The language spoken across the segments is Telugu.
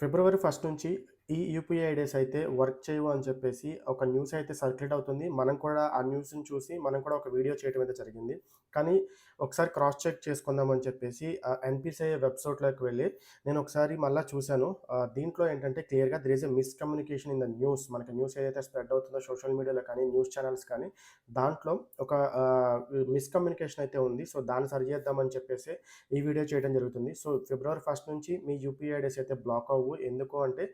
ఫిబ్రవరి ఫస్ట్ నుంచి ఈ యూపీఐ ఐడీస్ అయితే వర్క్ చేయవు అని చెప్పేసి ఒక న్యూస్ అయితే సర్క్యులేట్ అవుతుంది. మనం కూడా ఆ న్యూస్ని చూసి మనం కూడా ఒక వీడియో చేయడం అయితే జరిగింది. కానీ ఒకసారి క్రాస్ చెక్ చేసుకుందాం అని చెప్పేసి ఎన్పిసిఐ వెబ్సైట్లోకి వెళ్ళి నేను ఒకసారి మళ్ళీ చూశాను. దీంట్లో ఏంటంటే క్లియర్గా there is a miscommunication in the news. మనకి న్యూస్ ఏదైతే స్ప్రెడ్ అవుతుందో సోషల్ మీడియాలో కానీ న్యూస్ ఛానల్స్ కానీ దాంట్లో ఒక మిస్కమ్యూనికేషన్ అయితే ఉంది. సో దాన్ని సరి చేద్దామని చెప్పేసి ఈ వీడియో చేయడం జరుగుతుంది. సో ఫిబ్రవరి ఫస్ట్ నుంచి మీ యూపీఐ ఐడీస్ అయితే బ్లాక్ అవ్వు. ఎందుకు అంటే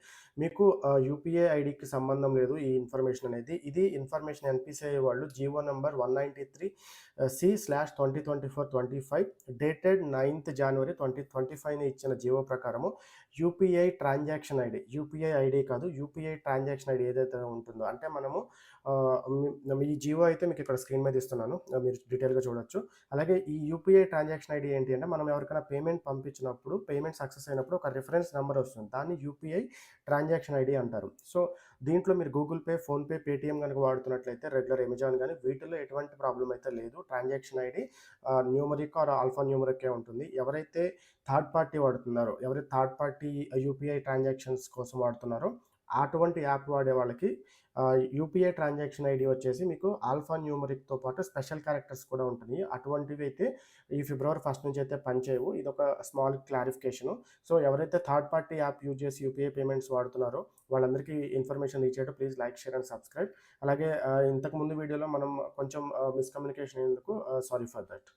మీకు యూపీఐ ఐడికి సంబంధం లేదు ఈ ఇన్ఫర్మేషన్ అనేది. ఇది ఇన్ఫర్మేషన్ ఎన్పిసిఐ వాళ్ళు GO number one ninety three C slash twenty twenty four twenty five dated ninth January twenty twenty ఫైవ్ని ఇచ్చిన జీవో ప్రకారము UPI transaction ID UPI ID కాదు యూపీఐ ట్రాన్సాక్షన్ ఐడి ఏదైతే ఉంటుందో. అంటే మనము మీ- ఈ జీవో అయితే మీకు ఇక్కడ స్క్రీన్ మీద ఇస్తున్నాను మీరు డీటెయిల్గా చూడొచ్చు. అలాగే ఈ యూపీఐ ట్రాన్సాక్షన్ ఐడి ఏంటి అంటే మనం ఎవరికైనా పేమెంట్ పంపించినప్పుడు పేమెంట్ సక్సెస్ అయినప్పుడు ఒక రిఫరెన్స్ నెంబర్ వస్తుంది. దాన్ని యూపీఐ ట్రాన్సాక్షన్ ఐడి అంటారు. సో దీంట్లో మీరు గూగుల్ పే ఫోన్పే పేటీఎం కనుక వాడుతున్నట్లయితే రెగ్యులర్ అమెజాన్ కానీ వీటిలో ఎటువంటి ప్రాబ్లం అయితే లేదు. Transaction ID numeric or alpha న్యూమరికే ఉంటుంది. ఎవరైతే థర్డ్ పార్టీ వాడుతున్నారో ఎవరైతే థర్డ్ పార్టీ యూపీఐ ట్రాన్సాక్షన్స్ కోసం వాడుతున్నారో అటువంటి యాప్ వాడే వాళ్ళకి యూపీఐ ట్రాన్సాక్షన్ ఐడి వచ్చేసి మీకు ఆల్ఫా న్యూమరిక్తో పాటు స్పెషల్ క్యారెక్టర్స్ కూడా ఉంటుంది అటువంటివి అయితే ఈ ఫిబ్రవరి ఫస్ట్ నుంచి అయితే పనిచేయవు. ఇది ఒక స్మాల్ క్లారిఫికేషన్. సో ఎవరైతే థర్డ్ పార్టీ యాప్ యూజ్ చేసి యూపీఐ పేమెంట్స్ వాడుతున్నారో వాళ్ళందరికీ ఇన్ఫర్మేషన్ ఇచ్చేటప్పుడు please like share and subscribe. అలాగే ఇంతకుముందు ఇంతకు ముందు వీడియోలో మనం కొంచెం మిస్కమ్యూనికేషన్ అయ్యేందుకు సారీ ఫర్ దట్.